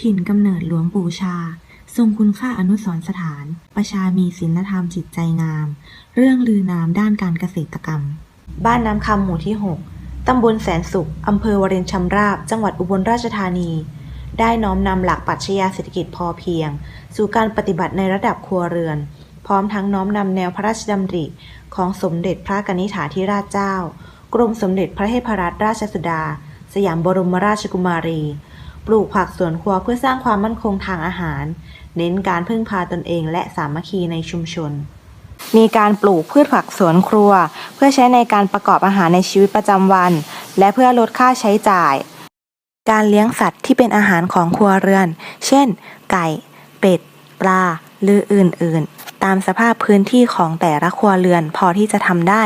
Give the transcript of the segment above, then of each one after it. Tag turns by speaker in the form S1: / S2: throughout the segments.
S1: ถิ่นกำเนิดหลวงปู่ชา ทรงคุณค่าอนุสรณ์สถาน ประชามีศีลธรรมจิตใจงาม เรื่องลือนามด้านการเกษตรกรรม บ้านน้ำคำหมู่ที่ 6 ตำบลแสนสุข อำเภอวารินชำราบ จังหวัดอุบลราชธานี ได้น้อมนำหลักปรัชญาเศรษฐกิจพอเพียง สู่การปฏิบัติในระดับครัวเรือน พร้อมทั้งน้อมนำแนวพระราชดำริ ของสมเด็จพระกนิษฐาธิราชเจ้า กรมสมเด็จพระเทพรัตนราชสุดา สยามบรมราชกุมารี ปลูกผักสวนครัวเพื่อสร้างความมั่นคงทางอาหาร เน้นการพึ่งพาตนเองและสามัคคีในชุมชน มีการปลูกพืชผักสวนครัว เพื่อใช้ในการประกอบอาหารในชีวิตประจำวัน และเพื่อลดค่าใช้จ่าย การเลี้ยงสัตว์ที่เป็นอาหารของครัวเรือน เช่น ไก่ เป็ด ปลา หรืออื่น ๆ ตามสภาพพื้นที่ของแต่ละครัวเรือนพอที่จะทำได้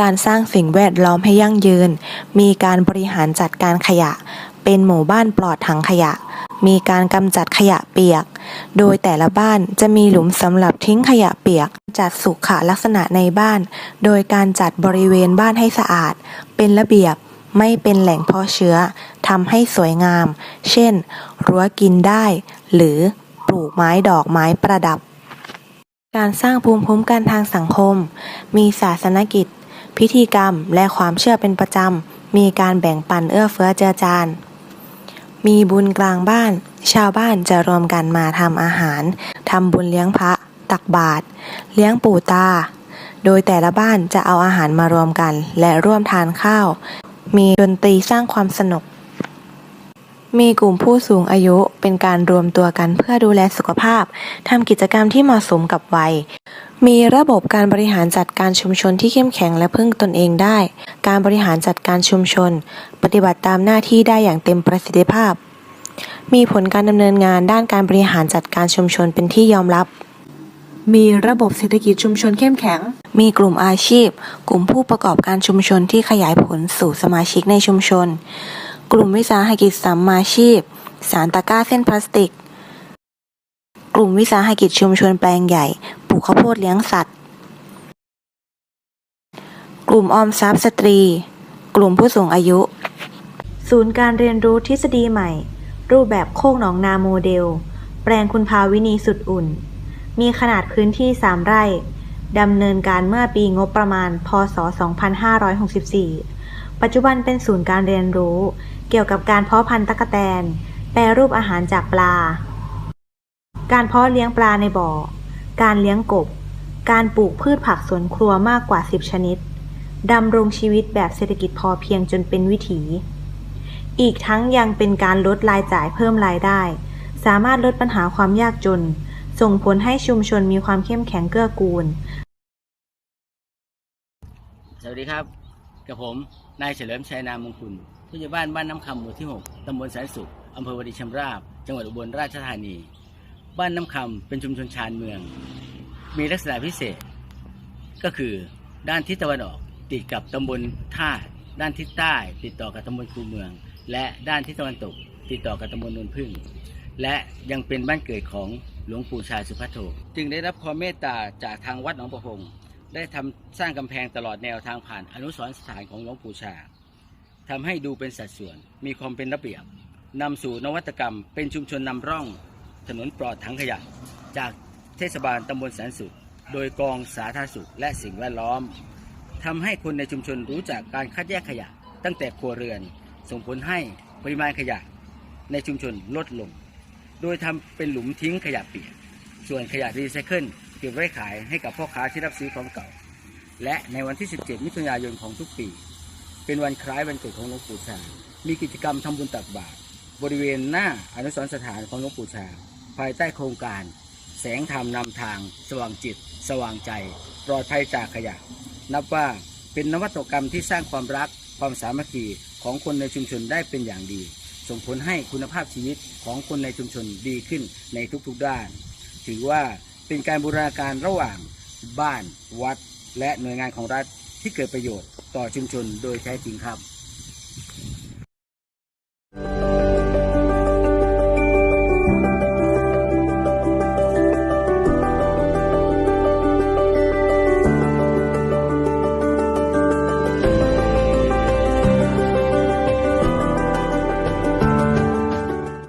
S1: การสร้างสิ่งแวดล้อมให้ยั่งยืน มีการบริหารจัดการขยะ เป็นหมู่บ้านปลอดถังขยะ มีการกำจัดขยะเปียก โดยแต่ละบ้านจะมีหลุมสำหรับทิ้งขยะเปียก จัดสุขลักษณะในบ้าน โดยการจัดบริเวณบ้านให้สะอาด เป็นระเบียบไม่เป็นแหล่งเพาะเชื้อทำให้สวยงาม เช่น รั้วกินได้ หรือปลูกไม้ดอกไม้ประดับ การสร้างภูมิคุ้มกันทางสังคม มีศาสนกิจ พิธีกรรมและความเชื่อเป็นประจำ มีการแบ่งปันเอื้อเฟื้อเจือจาน มีบุญกลางบ้าน ชาวบ้านจะรวมกันมาทำอาหารทำบุญเลี้ยงพระ ตักบาตรเลี้ยงปู่ตา โดยแต่ละบ้านจะเอาอาหารมารวมกัน และร่วมทานข้าว มีดนตรีสร้างความสนุก มีกลุ่มผู้สูงอายุเป็นการรวมตัวกันเพื่อดูแลสุขภาพทำกิจกรรมที่เหมาะสมกับวัย มีระบบการบริหารจัดการชุมชนที่เข้มแข็งและพึ่งตนเองได้ การบริหารจัดการชุมชน ปฏิบัติตามหน้าที่ได้อย่างเต็มประสิทธิภาพ มีผลการดำเนินงานด้านการบริหารจัดการชุมชนเป็นที่ยอมรับ มีระบบเศรษฐกิจชุมชนเข้มแข็ง มีกลุ่มอาชีพ กลุ่มผู้ประกอบการชุมชนที่ขยายผลสู่สมาชิกในชุมชน กลุ่มวิสาหกิจสัมมาชีพ สารตะกร้าเส้นพลาสติก กลุ่มวิสาหกิจชุมชนแปลงใหญ่ปลูก ข้าวโพดเลี้ยงสัตว์ กลุ่มออมทรัพย์สตรี กลุ่มผู้สูงอายุ ศูนย์การเรียนรู้ทฤษฎีใหม่ รูปแบบโคกหนองนาโมเดล แปลงคุณภาวินีสุดอุ่น มีขนาดพื้นที่ 3 ไร่ดำเนินการเมื่อปีงบประมาณ พศ 2564 ปัจจุบันเป็นศูนย์การเรียนรู้ เกี่ยวกับการเพาะพันธุ์ตะกแตน แปรรูปอาหารจากปลา การเพาะเลี้ยงปลาในบ่อ การเลี้ยงกบ การปลูกพืชผักสวนครัวมากกว่า 10 ชนิด ดำรงชีวิตแบบเศรษฐกิจพอเพียงจนเป็นวิถี อีกทั้งยังเป็นการลดรายจ่ายเพิ่มรายได้ สามารถลดปัญหาความยากจน ส่งผลให้ชุมชนมีความเข้มแข็งเกื้อกูล
S2: สวัสดีครับ กับผม นายเฉลิมชัยนามมงคุลผู้ใหญ่บ้านบ้านน้ำคำหมู่ที่ 6ตำบลแสนสุขอำเภอวดีชำราบ จังหวัดอุบลราชธานี บ้านน้ำคำเป็นชุมชนชานเมือง มีลักษณะพิเศษ ก็คือด้านทิศตะวันออกติดกับตำบลท่าด้านทิศใต้ ติดต่อกับตำบลคูเมือง และด้านทิศตะวันตก ติดต่อกับตำบลนนพึ่ง และยังเป็นบ้านเกิดของหลวงปู่ชาสุภัทโทจึงได้รับความเมตตาจากทางวัดหนองประพงได้ทำสร้างกำแพงตลอดแนวทางผ่านอนุสรณ์สถานของหลวงปู่ชาทำให้ดูเป็นสัดส่วนมีความเป็นระเบียบนำสู่นวัตกรรม เป็นชุมชนนำร่อง ถนนปลอดถังขยะ จากเทศบาลตำบลแสนสุข โดยกองสาธารณสุขและสิ่งแวดล้อมทำให้คนในชุมชนรู้จักการคัดแยกขยะ ตั้งแต่ครัวเรือน ส่งผลให้ปริมาณขยะ ในชุมชนลดลง โดยทำเป็นหลุมทิ้งขยะเปียก ส่วนขยะรีไซเคิลเก็บไว้ขายให้กับพ่อค้าที่รับซื้อของเก่า และในวันที่ 17 มิถุนายนของทุกปี เป็นวันคล้ายวันเกิดของหลวงปู่ชามีกิจกรรมทำบุญตักบาตรบริเวณหน้าอนุสรณ์สถานของหลวงปู่ชา ภายใต้โครงการ แสงธรรมนำทาง สว่างจิต สว่างใจ ปลอดภัยจากขยะ นับว่าเป็นนวัตกรรมที่สร้างความรักความสามัคคีของคนในชุมชนได้เป็นอย่างดี ส่งผลให้คุณภาพชีวิตของคนในชุมชนดีขึ้นในทุกๆด้าน ถือว่าเป็นการบูรณาการระหว่างบ้าน วัด และหน่วยงานของรัฐที่เกิดประโยชน์ต่อชุมชนโดยแท้จริงครับ